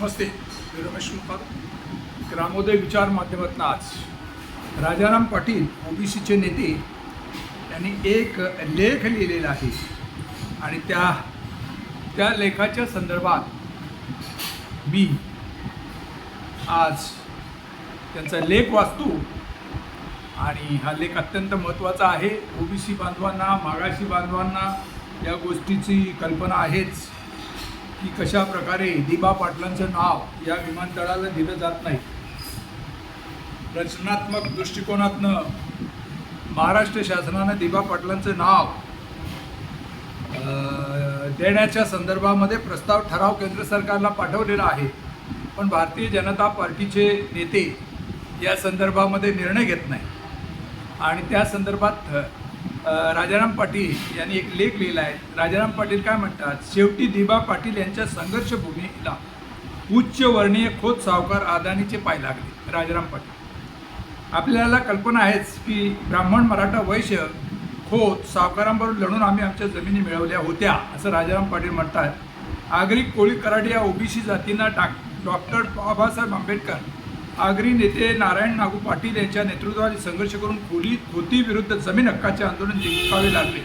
नमस्ते. मी रमेश मुखार ग्रामोदय विचार माध्यमातून आज राजाराम पाटील ओबीसीचे नेते यांनी एक लेख लिहिलेला आहे. आणि त्या त्या लेखाच्या संदर्भात मी आज त्यांचा लेख वाचतो. आणि हा लेख अत्यंत महत्त्वाचा आहे. ओबीसी बांधवांना मागाशी बांधवांना या गोष्टीची कल्पना आहेच. की कशा प्रकारे दिबा पाटलांचं नाव या विमानतळाला दिलं जात नाही. रचनात्मक दृष्टिकोनातनं महाराष्ट्र शासनानं दिबा पाटलांचं नाव देण्याच्या संदर्भामध्ये प्रस्ताव ठराव केंद्र सरकारला पाठवलेला आहे. पण भारतीय जनता पार्टीचे नेते या संदर्भामध्ये निर्णय घेत नाही. आणि त्या संदर्भात राजाराम पाटील यांनी एक लेख लिहिला आहे. राजाराम पाटील काय म्हणतात? शेवटी दिबा पाटील यांच्या संघर्षभूमीला उच्च वर्णीय खोत सावकार अदानीचे पाय लागले. राजाराम पाटील. आपल्याला कल्पना आहेच की ब्राह्मण मराठा वैश्य खोत सावकारांबरोबर लढून आम्ही आमच्या जमिनी मिळवल्या होत्या असं राजाराम पाटील म्हणतात. आगरी कोळी कराडी या ओबीसी जातींना डाक डॉक्टर बाबासाहेब आंबेडकर आगरी नेते नारायण नागू पाटील यांच्या नेतृत्वाची संघर्ष करून खोली खोती विरुद्ध जमीन हक्काचे आंदोलन जिंकावे लागले.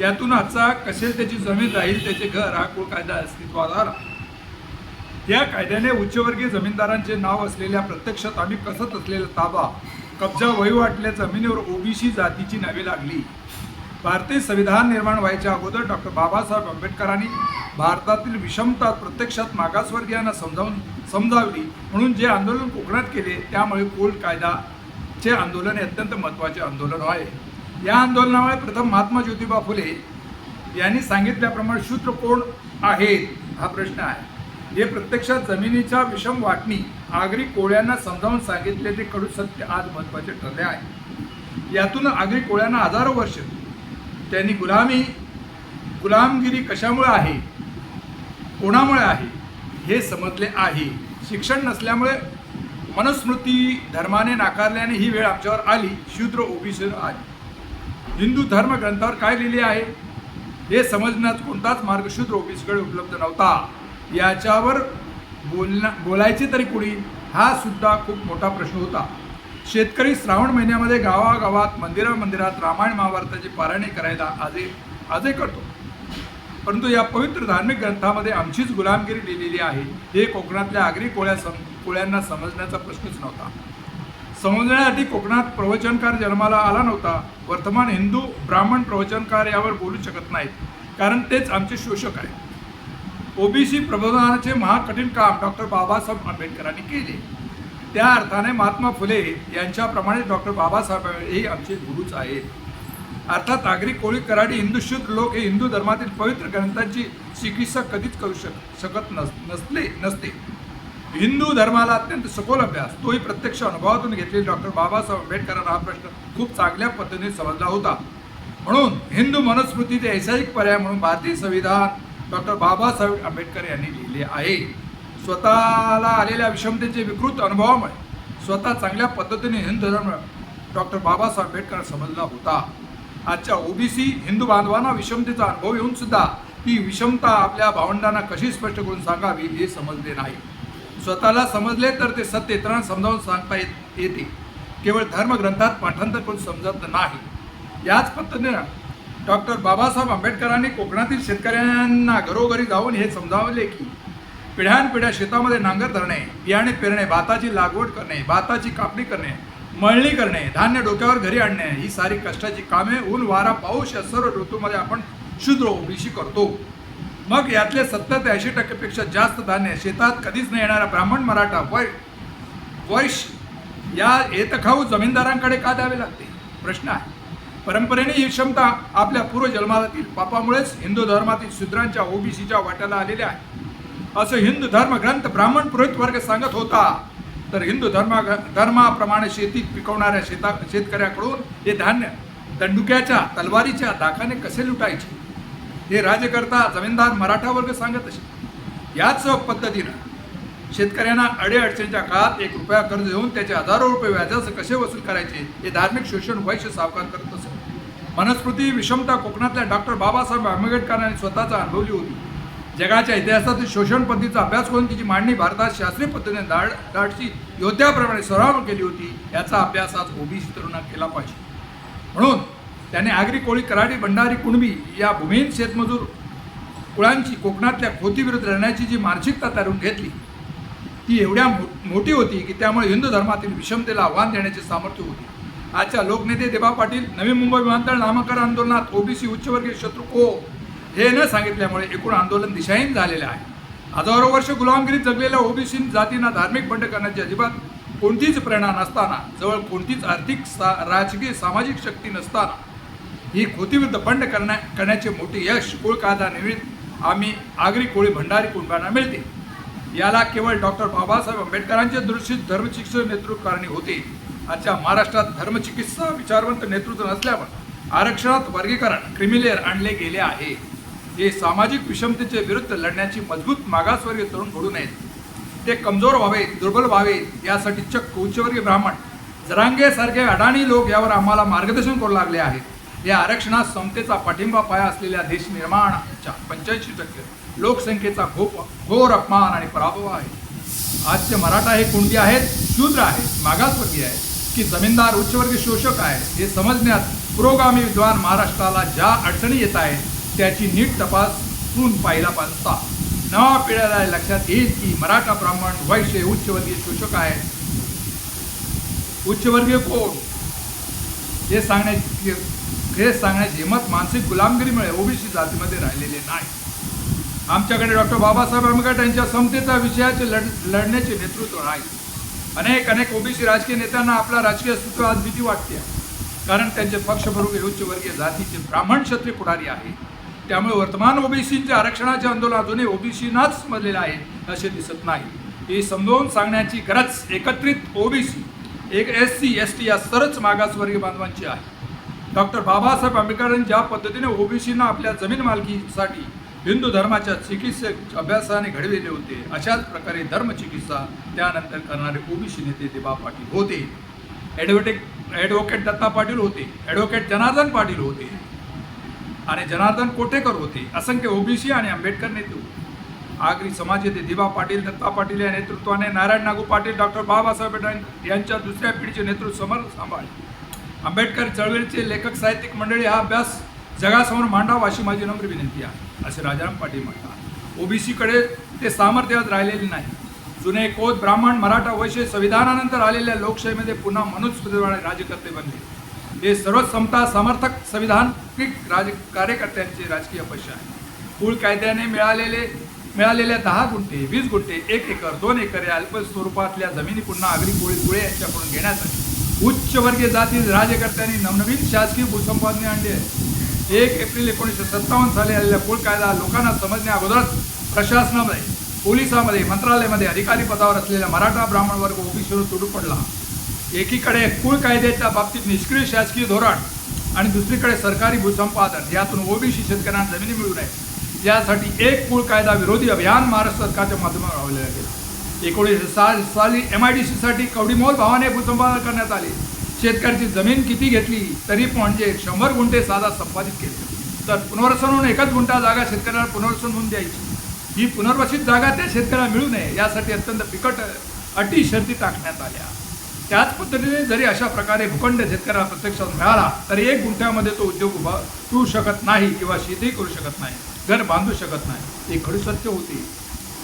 यातून आजचा कसे त्याची जमीन राहील त्याचे घर हा कुळ कायदा अस्तित्वात आला? या कायद्याने उच्चवर्गीय जमीनदारांचे नाव असलेल्या प्रत्यक्षात आम्ही कसत असलेला ताबा कब्जा वहिवाटल्या जमिनीवर ओबीसी जातीची नावे लागली. भारतीय संविधान निर्माण व्हायच्या अगोदर डॉक्टर बाबासाहेब आंबेडकरांनी भारतातील विषमता प्रत्यक्षात मागासवर्गीयांना समजावून समजावली. म्हणून जे आंदोलन कोकणात केले त्यामुळे कोल कायदाचे आंदोलन हे अत्यंत महत्त्वाचे आंदोलन आहे. या आंदोलनामुळे प्रथम महात्मा ज्योतिबा फुले यांनी सांगितल्याप्रमाणे शूद्र कोण आहेत? हा प्रश्न आहे. हे प्रत्यक्षात जमिनीच्या विषम वाटणी आगरी कोळ्यांना समजावून सांगितलेले कडू सत्य आज महत्त्वाचे ठरले आहे. यातून आगरी कोळ्यांना हजारो वर्ष त्यांनी गुलामी गुलामगिरी कशामुळे आहे? कोणामुळे आहे? हे समजले आहे. शिक्षण नसल्यामुळे मनुस्मृती धर्माने नाकारल्याने ही वेळ आमच्यावर आली. शूद्र ओबीसीवर आली. हिंदू धर्म ग्रंथावर काय लिहिले आहे? हे समजण्यात कोणताच मार्ग शूद्र ओबीसीकडे उपलब्ध नव्हता. याच्यावर बोलण्या बोलायचे तरी कुणी? हा सुद्धा खूप मोठा प्रश्न होता. शेतकरी श्रावण महिन्यामध्ये गावागावात मंदिरा मंदिरात रामायण महाभारताची पारायणे करायला आजही आजही करतो. परंतु या पवित्र धार्मिक ग्रंथामध्ये आमचीच गुलामगिरी लिहिलेली आहे. हे कोकणातल्या आगरी कोळ्या सम कोळ्यांना समजण्याचा प्रश्नच नव्हता. समजण्यासाठी कोकणात प्रवचनकार जन्माला आला नव्हता. वर्तमान हिंदू ब्राह्मण प्रवचनकार यावर बोलू शकत नाहीत. कारण तेच आमचे शोषक आहेत. ओबीसी प्रबोधनाचे महाकठीण काम डॉक्टर बाबासाहेब आंबेडकरांनी केले. त्या अर्थाने महात्मा फुले यांच्याप्रमाणे डॉक्टर बाबासाहेब हे आमचे गुरुच आहेत. अर्थात आगरी कोळी कराडी हिंदू शुद्ध लोक हे हिंदू धर्मातील पवित्र ग्रंथांची चिकित्सा कधीच करू शक शकत नस नसले नसते. हिंदू धर्माला अत्यंत सखोल अभ्यास तोही प्रत्यक्ष अनुभवातून घेतलेले डॉक्टर बाबासाहेब आंबेडकरांना हा प्रश्न खूप चांगल्या पद्धतीने समजला होता. म्हणून हिंदू मनुस्मृतीचे ऐतिहासिक पर्याय म्हणून भारतीय संविधान डॉक्टर बाबासाहेब आंबेडकर यांनी लिहिले आहे. स्वतःला आलेल्या विषमतेचे विकृत अनुभवामुळे स्वतः चांगल्या पद्धतीने हिंदू धर्म डॉक्टर बाबासाहेब आंबेडकर समजला होता. आजच्या ओबीसी हिंदू बांधवांना विषमतेचा अनुभव येऊन सुद्धा ती विषमता आपल्या भावंडांना कशी स्पष्ट करून सांगावी हे समजले नाही. स्वतःला समजले तर ते सत्य इतरांना समजावून सांगता येत येते. केवळ धर्मग्रंथात पाठांतर करून समजत नाही. याच पद्धतीनं डॉक्टर बाबासाहेब आंबेडकरांनी कोकणातील शेतकऱ्यांना घरोघरी जाऊन हे समजावले की पिढ्यानपिढ्या शेतामध्ये नांगर धरणे बियाणे पेरणे भाताची लागवड करणे भाताची कापणी करणे मळणी करणे धान्य डोक्यावर घरी आणणे ही सारी कष्टाची कामे ऊन वारा पाऊस या सर्व ऋतूमध्ये आपण शुद्र ओबीशी करतो. मग यातले सत्तर ते ऐंशी टक्केपेक्षा जास्त धान्य शेतात कधीच न येणारा ब्राह्मण मराठा वै वैश्य या येतखाऊ जमीनदारांकडे का द्यावे लागते? प्रश्न आहे. परंपरेने ही क्षमता आपल्या पूर्वजन्मातील पापामुळेच हिंदू धर्मातील शूद्रांच्या ओबीसीच्या वाट्याला आलेल्या आहे. असं हिंदू धर्म ग्रंथ ब्राह्मण पुरोहित वर्ग सांगत होता. तर हिंदू धर्मा धर्माप्रमाणे शेतीत पिकवणाऱ्या शेता शेतकऱ्याकडून हे धान्य दंडुक्याच्या तलवारीच्या दाखाने कसे लुटायचे? हे राज्यकर्ता जमीनदार मराठा वर्ग सांगत असे. याच पद्धतीनं शेतकऱ्यांना अडीअडचणीच्या काळात एक रुपया कर्ज देऊन त्याचे हजारो रुपये व्याजाचं कसे वसूल करायचे हे धार्मिक शोषण वैश्य सावकार करत असत. मनस्मृती विषमता कोकणातल्या डॉक्टर बाबासाहेब आंबेडकरांनी स्वतःचा अनुभवली होती जगाच्या इतिहासातील शोषण पद्धतीचा अभ्यास करून तिची मांडणी भारतात शास्त्रीय पद्धतीने दाड दाडशी योद्ध्याप्रमाणे सराव केली होती याचा अभ्यास आज ओबीसी तरुणा केला पाहिजे. म्हणून त्याने आगरी कोळी कराडी भंडारी कुणबी या भूमिहीन शेतमजूर कुळांची कोकणातल्या खोतीविरुद्ध लढण्याची जी मानसिकता तयारून घेतली ती एवढ्या मो मोठी होती की त्यामुळे हिंदू धर्मातील विषमतेला आव्हान देण्याचे सामर्थ्य होते. आजच्या लोकनेते देबा पाटील नवी मुंबई विमानतळ नामकरण आंदोलनात ओबीसी उच्चवर्गीय शत्रू को हे न सांगितल्यामुळे एकूण आंदोलन दिशाहीन झालेलं आहे. हजारो वर्ष गुलामगिरीत जगलेल्या ओबीसी जातींना धार्मिक बंड करण्याची अजिबात कोणतीच प्रेरणा नसताना जवळ कोणतीच आर्थिक सा राजकीय सामाजिक शक्ती नसताना ही कृतीविरुद्ध बंड करण्या करण्याचे मोठे यश कुळ कायदा निमित्त आम्ही आगरी कोळी भंडारी कुटुंबांना मिळते. याला केवळ डॉक्टर बाबासाहेब आंबेडकरांचे दृष्टीत धर्मशिक्षण नेतृत्व कारणी होते. आजच्या महाराष्ट्रात धर्मचिकित्सा विचारवंत नेतृत्व नसल्यावर आरक्षणात वर्गीकरण क्रिमिलेअर आणले गेले आहे. हे सामाजिक विषमतेचे विरुद्ध लढण्याची मजबूत मागासवर्गीय तरुण घडू नयेत. ते कमजोर व्हावेत दुर्बल व्हावेत यासाठी चक्क उच्चवर्गीय ब्राह्मण जरांगेसारखे अडाणी लोक यावर आम्हाला मार्गदर्शन करू लागले आहेत. या आरक्षणात समतेचा पाठिंबा पाया असलेल्या देश निर्माणाच्या पंच्याऐंशी टक्के लोकसंख्येचा घोप घोर अपमान आणि पराभव आहे. आजचे मराठा हे कोणती आहेत? शूद्र आहेत मागासवर्गीय आहेत की जमीनदार उच्चवर्गीय शोषक आहेत हे समजण्यात पुरोगामी विद्वान महाराष्ट्राला ज्या अडचणी येत आहेत त्याची नीट तपासून पाहिला पाहता नवा पिढ्याला लक्षात येईल की मराठा ब्राह्मण वैश्य उच्चवर्गीय शोषक आहेत. उच्चवर्गीय कोण? हे सांगण्याची हे सांगण्याची हिंमत मानसिक गुलामगिरीमुळे ओबीसी जातीमध्ये राहिलेले नाही. आमच्याकडे डॉक्टर बाबासाहेब आंबेडकर यांच्या समतेचा विषयाचे लढ लढण्याचे नेतृत्व नाही. अनेक अनेक ओबीसी राजकीय नेत्यांना आपला राजकीय अस्तित्व आज भीती वाटते. कारण त्यांचे पक्षप्रमुख हे उच्चवर्गीय जातीचे ब्राह्मण क्षत्रिय पुढारी आहे. त्यामुळे वर्तमान ओबीसीच्या आरक्षणाचे आंदोलन अजूनही ओबीसीनाच मधलेलं आहे असे दिसत नाही. हे समजावून सांगण्याची गरज एकत्रित ओबीसी एक एस सी एस टी या सर्वच मागासवर्गीय बांधवांची आहे. डॉक्टर बाबासाहेब आंबेडकरांनी ज्या पद्धतीने ओबीसींना आपल्या जमीन मालकीसाठी हिंदू धर्माच्या चिकित्सक अभ्यासाने घडविले होते अशाच प्रकारे धर्मचिकित्सा त्यानंतर करणारे ओबीसी नेते देबा पाटील होते. ॲडव्होटेक ॲडव्होकेट दत्ता पाटील होते. ॲडव्होकेट जनार्दन पाटील होते. आणि जनार्दन कोटेकर होते. असंख्य ओबीसी आणि आंबेडकर नेते होते. आगरी समाज येथे दिबा पाटील दत्ता पाटील या नेतृत्वाने नारायण नागू पाटील डॉक्टर बाबासाहेब आंबेडकर यांच्या दुसऱ्या पिढीचे नेतृत्व समर सांभाळले. आंबेडकर चळवळीचे लेखक साहित्यिक मंडळी हा अभ्यास जगासमोर मांडावा अशी माझी नम्र विनंती आहे. असे राजाराम पाटील म्हणतात. ओबीसीकडे ते सामर्थ्यात राहिलेले नाही. जुने कोत ब्राह्मण मराठा वैश्य संविधानानंतर आलेल्या लोकशाहीमध्ये पुन्हा मनुष्य राज्यकर्ते बनले. हे सर्व समता समर्थक संविधान राज कार्यकर्त्यांचे राजकीय अपक्ष आहे. कुळ कायद्याने मिळालेले मिळालेल्या दहा गुंठे वीस गुंठे एक एकर दोन एकर या अल्प स्वरूपातल्या जमिनी पुन्हा आगरी कोळी गुळे यांच्याकडून घेण्यासाठी उच्चवर्गीय जाती राज्यकर्त्यांनी नवनवीन शासकीय भूसंपादने आणली आहे एक एप्रिल एकोणीसशे सत्तावन्न साली आलेला कुळ कायदा लोकांना समजण्या अगोदरच प्रशासनामध्ये पोलिसामध्ये मंत्रालयामध्ये अधिकारी पदावर असलेला मराठा ब्राह्मण वर्ग ओबीसीवर तुडू पडला. एकीकडे कुळ कायद्याच्या बाबतीत निष्क्रिय शासकीय धोरण आणि दुसरीकडे सरकारी भूसंपादन. यातून ओबीसी शेतकऱ्यांना जमिनी मिळू नये. यासाठी एक कुळ कायदा विरोधी अभियान महाराष्ट्र सरकारच्या माध्यमातून राबवले गेले एकोणीसशे सा साली एम आय डी सीसाठी कवडीमोल भावाने भूसंपादन करण्यात आले. शेतकऱ्याची जमीन किती घेतली तरी म्हणजे शंभर गुंठे साधा संपादित केले. तर पुनर्वसन म्हणून एकच गुंठा जागा शेतकऱ्याला पुनर्वसन होऊन द्यायची. ही पुनर्वसित जागा त्या शेतकऱ्याला मिळू नये यासाठी अत्यंत बिकट अटी शर्ती टाकण्यात आल्या. त्याच पद्धतीने जरी अशा प्रकारे भूखंड शेतकऱ्याला प्रत्यक्षात मिळाला तरी एक गुंठ्यामध्ये तो उद्योग उभा करू शकत नाही किंवा शेती करू शकत नाही घर बांधू शकत नाही. हे खडी सत्य होते.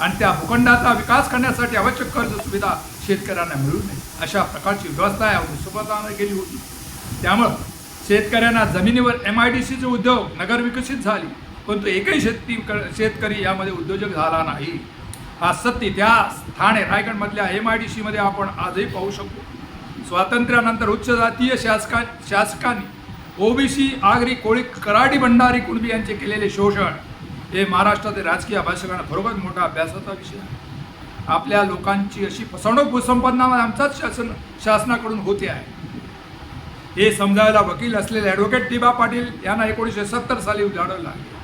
आणि त्या भूखंडाचा विकास करण्यासाठी आवश्यक कर्ज सुविधा शेतकऱ्यांना मिळू नये अशा प्रकारची व्यवस्था या भूसंपादनाने केली होती. त्यामुळं शेतकऱ्यांना जमिनीवर एम आय डी सीचे उद्योग नगर विकसित झाली परंतु एकही शेती शेतकरी यामध्ये उद्योजक झाला नाही. हा सत्य इतिहास ठाणे रायगडमधल्या एम आय डी सीमध्ये आपण आजही पाहू शकतो. स्वातंत्र्यानंतर उच्च जातीय शासका शासकांनी ओबीसी आगरी कोळी कराडी भंडारी कुणबी यांचे केलेले शोषण हे महाराष्ट्रातील राजकीय अभ्यासकांना बरोबर मोठा अभ्यासाचा विषय आहे. आपल्या लोकांची अशी फसवणूक भूसंपादनामध्ये आमचाच शासन शासनाकडून होते आहे. हे समजायला वकील असलेले ॲडव्होकेट दिबा पाटील यांना एकोणीसशे सत्तर साली उजाडवलं लागले.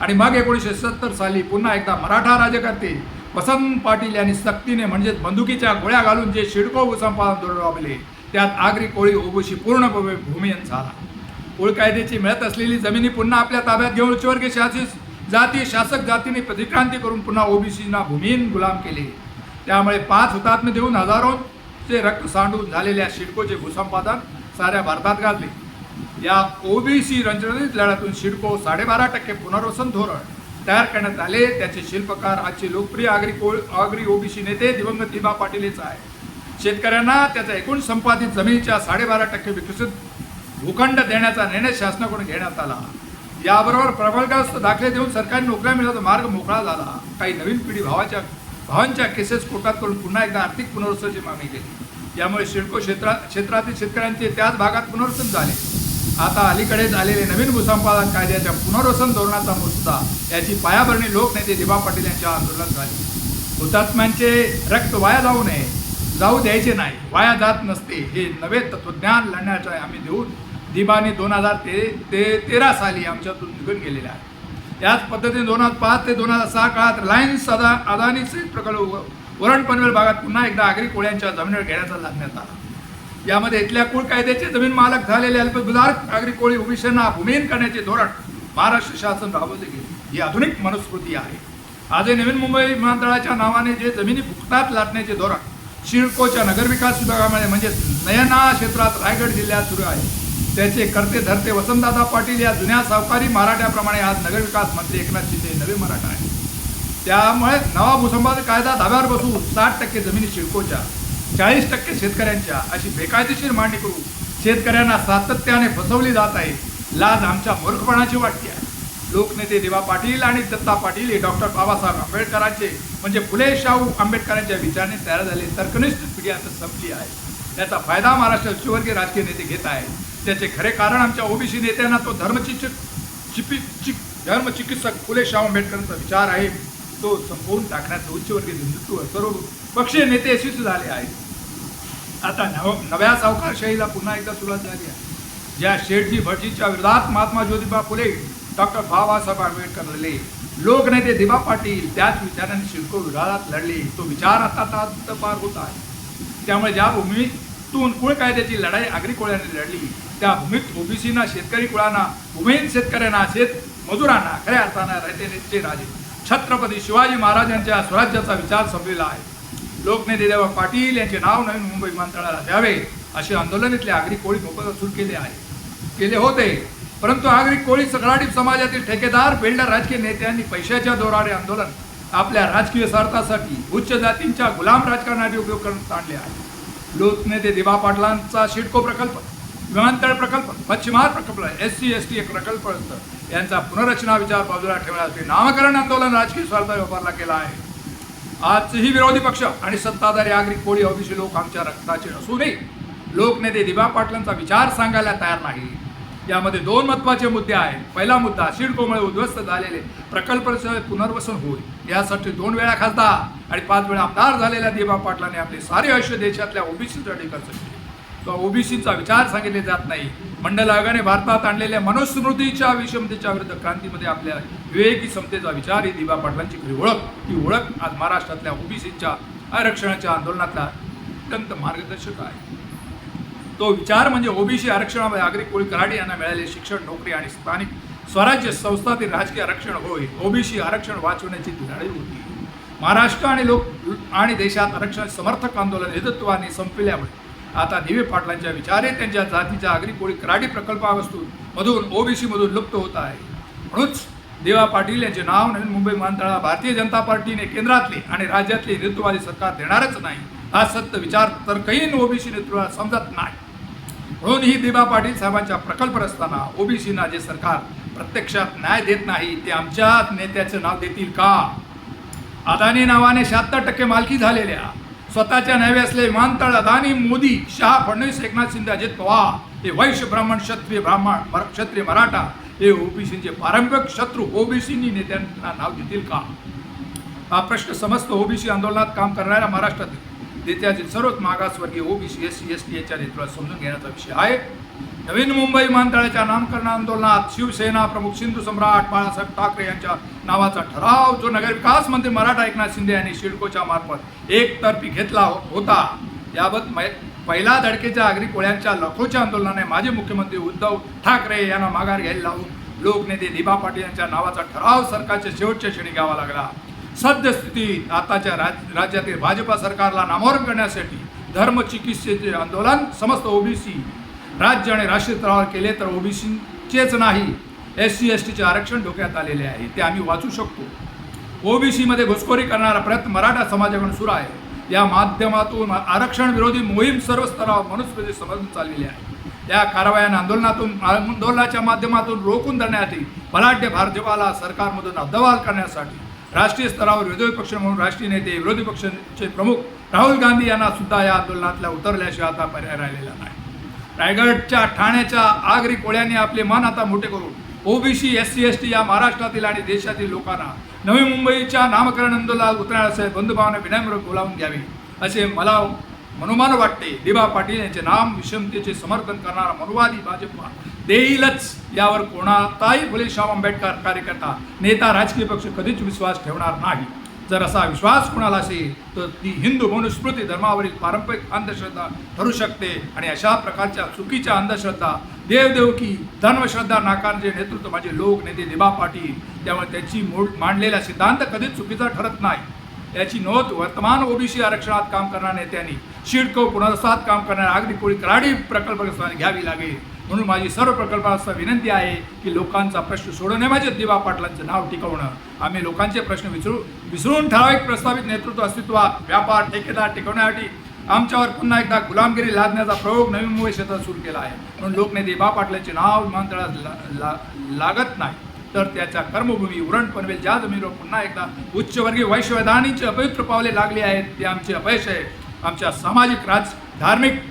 आणि मग एकोणीसशे सत्तर साली पुन्हा एकदा मराठा राजकर्ते वसंत पाटील यांनी सक्तीने म्हणजेच बंदुकीच्या गोळ्या घालून जे शिडको भूसंपादन धोरण राबले त्यात आगरी कोळी ओबीसी पूर्णपणे भूमिहीन झाला. कुळ कायद्याची मिळत असलेली जमिनी पुन्हा आपल्या ताब्यात घेऊन उच्चवर्गीय शासित जाती शासक जातीने प्रतिक्रांती करून पुन्हा ओबीसीना भूमिहीन गुलाम केले. त्यामुळे पाच हुतात्मे देऊन हजारोचे रक्त सांडून झालेल्या शिडकोचे भूसंपादन साऱ्या भारतात गाजले. या ओबीसी रंजनित लढ्यातून शिडको साडेबारा टक्के पुनर्वसन धोरण तयार करण्यात आले. त्याचे शिल्पकार आजचे लोकप्रिय आगरी कोळ आगरी ओबीसी नेते दिवंगत दिबा पाटील आहे शेतकऱ्यांना त्याचा एकूण संपादित जमिनीच्या साडेबारा टक्के विकसित भूखंड देण्याचा निर्णय शासनाकडून घेण्यात आला. याबरोबर प्रबलग्रस्त दाखले देऊन सरकारी नोकऱ्या मिळवण्याचा मार्ग मोकळा झाला. काही नवीन पिढी भावाच्या भावांच्या केसेस कोर्टात करून पुन्हा एकदा आर्थिक पुनर्वसनाची मागणी केली. यामुळे सिडको क्षेत्रात क्षेत्रातील शेतकऱ्यांचे त्याच भागात पुनर्वसन झाले. आता अलीकडेच आलेले नवीन भूसंपादन कायद्याच्या पुनर्वसन धोरणाचा मुद्दा याची पायाभरणी लोकनेते दिबा पाटील यांच्या आंदोलनात झाली. हुतात्म्यांचे रक्त वाया जाऊ नये. जाऊ द्यायचे नाही. वाया जात नसते. हे नवे तत्वज्ञान लढण्याचे आम्ही देऊन दिबाने दोन हजार ते ते तेरा साली आमच्यातून निघून गेलेले आहे. याच पद्धतीने दोन हजार पाच ते दोन हजार सहा काळात रिलायन्स अदा अदानी सहित प्रकल्प वरण पनवेल भागात पुन्हा एकदा आगरी कोळ्यांच्या जमिनीवर घेण्याचा लागण्यात आला. यामध्ये इथल्या कुळ कायद्याचे जमीन मालक झालेले अल्पभूधारक आगरी कोळी ओबीसींना भूमिहीन करण्याचे धोरण महाराष्ट्र शासन राबवले गेले ही आधुनिक मनुस्मृती आहे. आजही नवीन मुंबई विमानतळाच्या नावाने जे जमिनी फुकटात लाटण्याचे धोरण सिडकोच्या नगरविकास विभागामध्ये म्हणजे नयना क्षेत्रात रायगड जिल्ह्यात सुरू आहे. त्याचे कर्ते धरते वसंतदादा पाटील या जुन्या सावकारी मराठ्याप्रमाणे आज नगरविकास मंत्री एकनाथ शिंदे नवे मराठा आहे त्यामुळे नवा भूसंपादन कायदा धाब्यावर बसून साठ टक्के जमिनी शिडकोच्या चाळीस टक्के शेतकऱ्यांच्या अशी बेकायदेशीर मांडणी करून शेतकऱ्यांना सातत्याने फसवली जात आहे लाज आमच्या मूर्खपणाची वाटते आहे. लोकनेते देवा पाटील आणि दत्ता पाटील हे डॉक्टर बाबासाहेब आंबेडकरांचे म्हणजे फुले शाहू आंबेडकरांच्या विचाराने तयार झाले तर्कनिष्ठ पिढी आता संपली आहे. त्याचा फायदा महाराष्ट्र उच्चवर्गीय राजकीय नेते घेत आहेत. त्याचे खरे कारण आमच्या ओबीसी नेत्यांना तो धर्मचिकित्सक चिपी चिक धर्मचिकित्सक फुले शाहू आंबेडकरांचा विचार आहे. तो संपवून टाकण्याचं उच्चवर्गीय हिंदुत्व सर्व पक्षीय नेते यशस्वी झाले आहेत. आता नव नव्या सावकारशाहीला पुन्हा एकदा सुरुवात झाली आहे. ज्या शेठजी भटजीच्या विरोधात महात्मा ज्योतिबा फुले डॉक्टर बाबासाहेब आंबेडकर लढले लोकनेते दिबा पाटील त्याच विचाराने शिल्को विरोधात लढले. तो विचार आता आता पार होत आहे. त्यामुळे ज्या भूमीतून कुळ कायद्याची लढाई आगरी कोळ्याने लढली त्या भूमीत ओबीसीना शेतकरी कुळांना भूमिहीन शेतकऱ्यांना शेत मजुरांना खऱ्या अर्थानं रयतेचे राजे. छत्रपती शिवाजी महाराजांच्या स्वराज्याचा विचार संपलेला आहे. लोकनेते देवा पाटील यांचे नाव नवीन मुंबई विमानतळाला द्यावे असे आंदोलनातले आगरी कोळी मोफत सुरू केले आहे. केले होते. परंतु आगरी कोळी सगळाडी समाजातील ठेकेदार बिल्डर राजकीय नेत्यांनी पैशाच्या दोराने आंदोलन आपल्या राजकीय स्वार्थासाठी उच्च जातींच्या गुलाम राजकारणासाठी उपयोग करून आणले आहे. लोकनेते दिबा पाटलांचा शिडको प्रकल्प विमानतळ प्रकल्प पश्चिमार प्रकल्प एस सी एस टी एक प्रकल्प यांचा पुनर्रचना विचार बाजूला ठेवण्यासाठी नामकरण आंदोलन राजकीय स्वार्थ वापरला गेला आहे. आजही विरोधी पक्ष आणि सत्ताधारी आगरी कोळी ओबीसी लोक आमच्या रक्ताचे असूनही लोकनेते दिबा पाटलांचा विचार सांगायला तयार नाही. यामध्ये दोन महत्त्वाचे मुद्दे आहेत. पहिला मुद्दा सिडकोमुळे उद्ध्वस्त झालेले प्रकल्पाचं पुनर्वसन होईल. यासाठी दोन वेळा खासदार आणि पाच वेळा आमदार झालेल्या दिबा पाटलांनी आपले सारे आयुष्य देशातल्या ओबीसीसाठी खर्च केले. तो ओबीसीचा विचार सांगितले जात नाही. मंडल आयोगाने भारतात आणलेल्या मनुस्मृतीच्या विषमतेच्या विरुद्ध क्रांतीमध्ये आपल्या विवेकी समतेचा विचार ही दिबा पाटलांची खरी ओळख. ही ओळख आज महाराष्ट्रातल्या ओबीसीच्या आरक्षणाच्या आंदोलनातला अत्यंत मार्गदर्शक आहे. तो विचार म्हणजे ओबीसी आरक्षणामध्ये आगरी कोळी कराडी यांना मिळालेले शिक्षण नोकरी आणि स्थानिक स्वराज्य संस्थातील राजकीय आरक्षण होय. ओबीसी आरक्षण वाचवण्याची ती लढाई होती. महाराष्ट्र आणि लोक आणि देशात आरक्षण समर्थक आंदोलन नेतृत्वाने संपल्यामुळे आता दिवे पाटलांच्या विचारे त्यांच्या जातीच्या आगरी कोळी कराडी प्रकल्पावस्तूमधून मधून ओबीसी मधून लुप्त होत आहे. म्हणूनच देवा पाटील यांचे नाव नवीन मुंबई विमानतळाला भारतीय जनता पार्टीने केंद्रातले आणि राज्यातले नेतृत्ववादी सरकार देणारच नाही. हा सत्य विचार तर काही ओबीसी नेतृत्वाला समजत नाही. म्हणून ही दिबा पाटील साहेबांच्या प्रकल्प असताना ओबीसीना जे सरकार प्रत्यक्षात न्याय देत नाही ते आमच्या नेत्याचं नाव देतील का? अदानी नावाने शहात्तर टक्के मालकी झालेल्या स्वतःच्या नावे असलेले विमानतळ अदानी मोदी शहा फडणवीस एकनाथ शिंदे अजित पवार हे वैश्य ब्राह्मण क्षत्रिय ब्राह्मण क्षत्रिय मराठा हे ओबीसीचे पारंपरिक शत्रू. ओबीसीनी नेत्यांना नाव देतील का? हा प्रश्न समस्त ओबीसी आंदोलनात काम करणाऱ्या महाराष्ट्रातील नेत्यातील सर्वच मागासवर्गीय OBC S C S T याच्या नेतृत्वात समजून घेण्याचा विषय आहे. नवीन मुंबई विमानतळाच्या नामकरण आंदोलनात शिवसेना प्रमुख सिंधू सम्राट बाळासाहेब ठाकरे यांच्या नावाचा ठराव जो नगरविकास मंत्री मराठा एकनाथ शिंदे यांनी शिडकोच्या मार्फत एकतर्फी घेतला होता. याबत पहिला पहिल्या धडकेच्या आगरी कोळ्यांच्या लखोच्या आंदोलनाने माजी मुख्यमंत्री उद्धव ठाकरे यांना माघार घ्यायला लावून लोकनेते दिभा पाटील यांच्या नावाचा ठराव सरकारच्या शेवटच्या क्षणी घ्यावा लागला. सद्यस्थितीत आताच्या राज राज्यातील भाजपा सरकारला नामोहरम करण्यासाठी धर्म चिकित्सेचे आंदोलन समस्त ओबीसी राज्य आणि राष्ट्रीय स्तरावर केले तर ओबीसीचेच नाही. एस सी एस टीचे आरक्षण डोक्यात आलेले आहे. ते आम्ही वाचू शकतो. ओबीसीमध्ये घुसखोरी करणारा प्रयत्न मराठा समाजाकडून सुरू आहे. या माध्यमातून आरक्षण विरोधी मोहीम सर्व स्तरावर मनुस्मृती समजून चाललेली आहे. या कारवायांना आंदोलनातून आंदोलनाच्या माध्यमातून रोखून धरण्यासाठी बलाढ्य भाजपाला सरकारमधून अब्दवाल करण्यासाठी राष्ट्रीय स्तरावर विरोधी पक्ष म्हणून राष्ट्रीय नेते विरोधी पक्षाचे प्रमुख राहुल गांधी यांना सुद्धा या आंदोलनातल्या उतरल्याशिवाय आता पर्याय राहिलेला नाही. रायगडच्या ठाण्याच्या आगरी कोळ्यांनी आपले मन आता मोठे करून OBC S C S T या महाराष्ट्रातील आणि देशातील लोकांना नवी मुंबईच्या नामकरण आंदोलनात उतरण्याचे बंधुभावाने विनम्र बोलावून घ्यावे असे मला मनोमान वाटते. दिबा पाटील यांचे नाम विषमतेचे समर्थन करणारा मनुवादी भाजपा देईलच यावर कोणाचाही फुले शाह आंबेडकर कार्यकर्ता नेता राजकीय पक्ष कधीच विश्वास ठेवणार नाही. जर असा विश्वास कुणाला असेल तर ती हिंदू मनुस्मृती धर्मावरील पारंपरिक अंधश्रद्धा ठरू शकते आणि अशा प्रकारच्या चुकीच्या अंधश्रद्धा देवदेवकी धर्मश्रद्धा नाकारचे नेतृत्व माझे लोक नेते दिबा पाटील त्यामुळे त्याची मूळ मांडलेला सिद्धांत कधीच चुकीचा ठरत नाही. याची नोंद वर्तमान ओबीसी आरक्षणात काम करणाऱ्या नेत्यांनी शिडको पुनर्वसात काम करणाऱ्या अगदी कोळी कराडी प्रकल्प घ्यावी लागेल. म्हणून माझी सर्व प्रकल्पाचा विनंती आहे की लोकांचा प्रश्न सोडवणे म्हणजे दिवा पाटलांचं नाव टिकवणं. आम्ही लोकांचे प्रश्न विसरू विसरून ठराविक प्रस्तावित नेतृत्व अस्तित्वात व्यापार ठेकेदार टिकवण्यासाठी आमच्यावर पुन्हा एकदा गुलामगिरी लादण्याचा प्रयोग नवी मुंबई क्षेत्रात सुरू केला आहे. म्हणून लोकनेते बा पाटलांचे नाव विमानतळात ला, ला, लागत नाही. तर त्याच्या कर्मभूमी उरण पनवेल ज्या जमिनीवर पुन्हा एकदा उच्चवर्गीय वैश्वदानीची अपवित्र पावले लागली आहेत ते आमचे अपयश आहे. आमच्या सामाजिक राज धार्मिक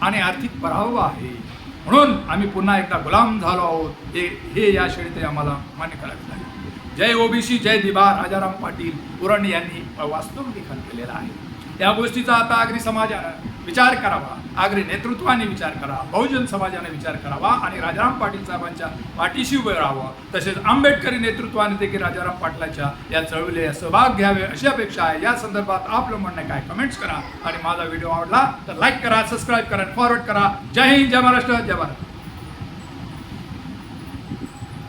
आणि आर्थिक पराभव आहे. म्हणून आम्ही पुन्हा एकदा गुलाम झालो आहोत. हे हे या श्रेणीत आम्हाला मान्य करावे लागेल. जय ओबीसी जय दिबा राजाराम पाटील पुरण यांनी वास्तव लिखाण केलेलं आहे. या गोष्टीचा आता आगरी समाज विचार करावा. आगरी नेतृत्वाने विचार करावा बहुजन समाजाने विचार करावा आणि राजाराम पाटील साहेबांच्या पाठीशी उभं राहावं. तसेच आंबेडकरी नेतृत्वाने देखील राजाराम पाटलाच्या या चळवळीला सहभाग घ्यावे अशी अपेक्षा आहे. या संदर्भात आपलं म्हणणं काय? कमेंट्स करा. आणि माझा व्हिडिओ आवडला तर लाईक करा सबस्क्राईब करा फॉरवर्ड करा. जय हिंद जय महाराष्ट्र जय भारत.